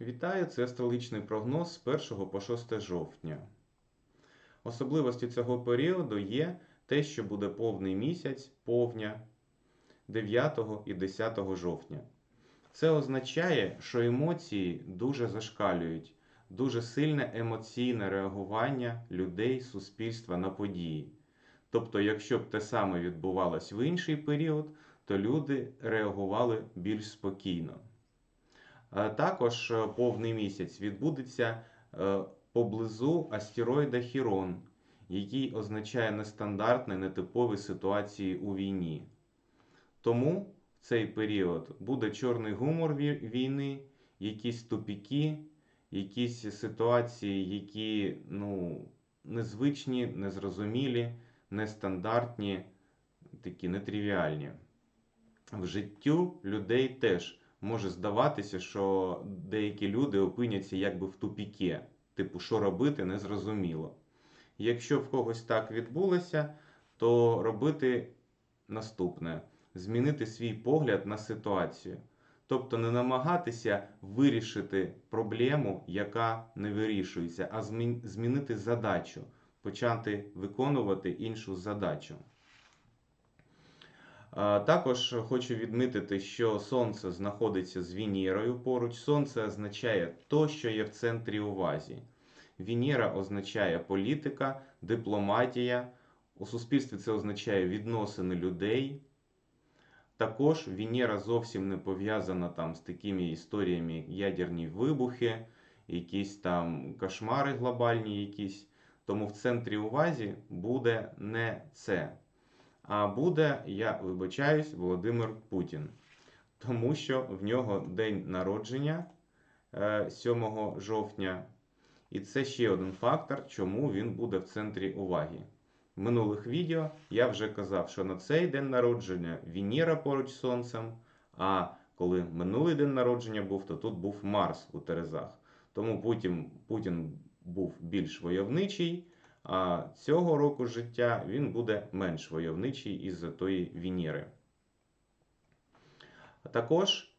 Вітаю, це астрологічний прогноз з 1 по 6 жовтня. Особливостю цього періоду є те, що буде повний місяць повня 9 і 10 жовтня. Це означає, що емоції дуже зашкалюють, дуже сильне емоційне реагування людей, суспільства на події. Тобто, якщо б те саме відбувалось в інший період, то люди реагували більш спокійно. Е, Також е, повний місяць відбудеться е, поблизу астероїда Хірон, який означає нестандартні, нетипові ситуації у війні. Тому в цей період буде чорний гумор війни, якісь тупіки, якісь ситуації, які ну, незвичні, незрозумілі, нестандартні, такі нетривіальні. В життю людей теж може здаватися, що деякі люди опиняться якби в тупіке, типу, що робити, незрозуміло. Якщо в когось так відбулося, то робити наступне: змінити свій погляд на ситуацію. Тобто не намагатися вирішити проблему, яка не вирішується, а змінити задачу, почати виконувати іншу задачу. Також хочу відмітити, що Сонце знаходиться з Венерою поруч. Сонце означає то, що є в центрі увазі. Венера означає політика, дипломатія. У суспільстві це означає відносини людей. Також Венера зовсім не пов'язана там з такими історіями, ядерні вибухи, якісь там кошмари глобальні якісь. Тому в центрі увазі буде не це. А буде, я вибачаюсь, Володимир Путін. Тому що в нього день народження е, 7 жовтня. І це ще один фактор, чому він буде в центрі уваги. В минулих відео я вже казав, що на цей день народження Венера поруч з Сонцем, а коли минулий день народження був, то тут був Марс у Терезах. Тому Путін, Путін був більш войовничий, а цього року життя він буде менш войовничий із-за тої Венери. Також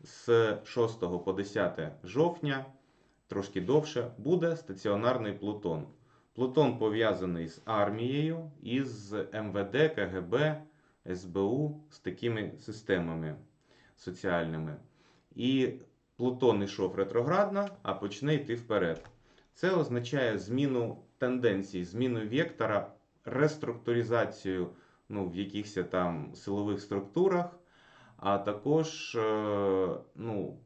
з 6 по 10 жовтня, трошки довше, буде стаціонарний Плутон. Плутон пов'язаний з армією і з МВД, КГБ, СБУ, з такими системами соціальними. І Плутон йшов ретроградно, а почне йти вперед. Це означає зміну тенденцій, зміну вектора, реструктуризацію ну, в якихось там силових структурах, а також е, ну,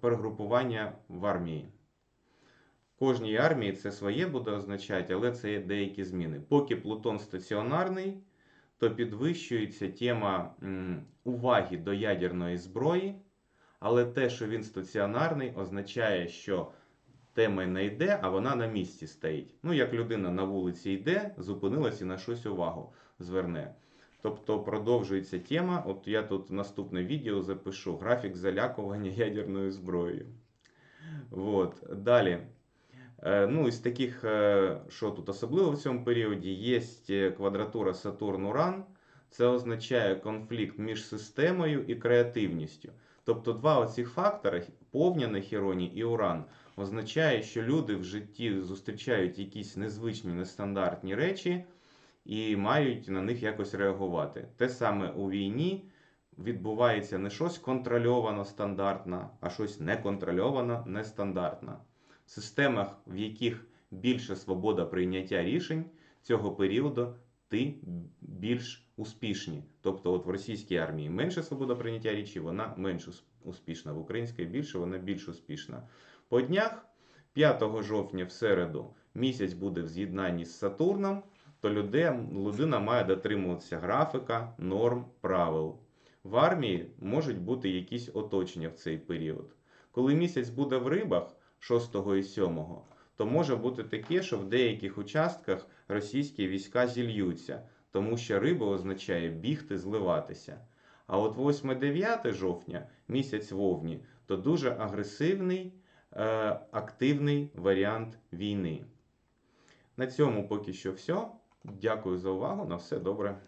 перегрупування в армії. Кожній армії це своє буде означати, але це є деякі зміни. Поки Плутон стаціонарний, то підвищується тема уваги до ядерної зброї, але те, що він стаціонарний, означає, що тема не йде, а вона на місці стоїть. Ну, як людина на вулиці йде, зупинилась і на щось увагу зверне. Тобто продовжується тема. От я тут наступне відео запишу: графік залякування ядерною зброєю. Вот. Далі. Е, Ну, із таких, е, що тут особливо в цьому періоді, є квадратура Сатурн-Уран. Це означає конфлікт між системою і креативністю. Тобто два оцих фактори, повня на Хіроні і Уран, означає, що люди в житті зустрічають якісь незвичні, нестандартні речі і мають на них якось реагувати. Те саме у війні відбувається не щось контрольовано стандартно, а щось неконтрольовано нестандартно. В системах, в яких більше свобода прийняття рішень цього періоду, ти більш успішні. Тобто, от в російській армії менше свобода прийняття рішень, вона менш успішна. В українській більше, вона більш успішна. По днях, 5 жовтня в середу, місяць буде в з'єднанні з Сатурном, то людина має дотримуватися графіка, норм, правил. В армії можуть бути якісь оточення в цей період. Коли місяць буде в рибах 6 і 7, то може бути таке, що в деяких участках російські війська зільються, тому що риба означає бігти, зливатися. А от 8-9 жовтня, місяць вовні, то дуже агресивний, активний варіант війни. На цьому поки що все. Дякую за увагу. На все добре.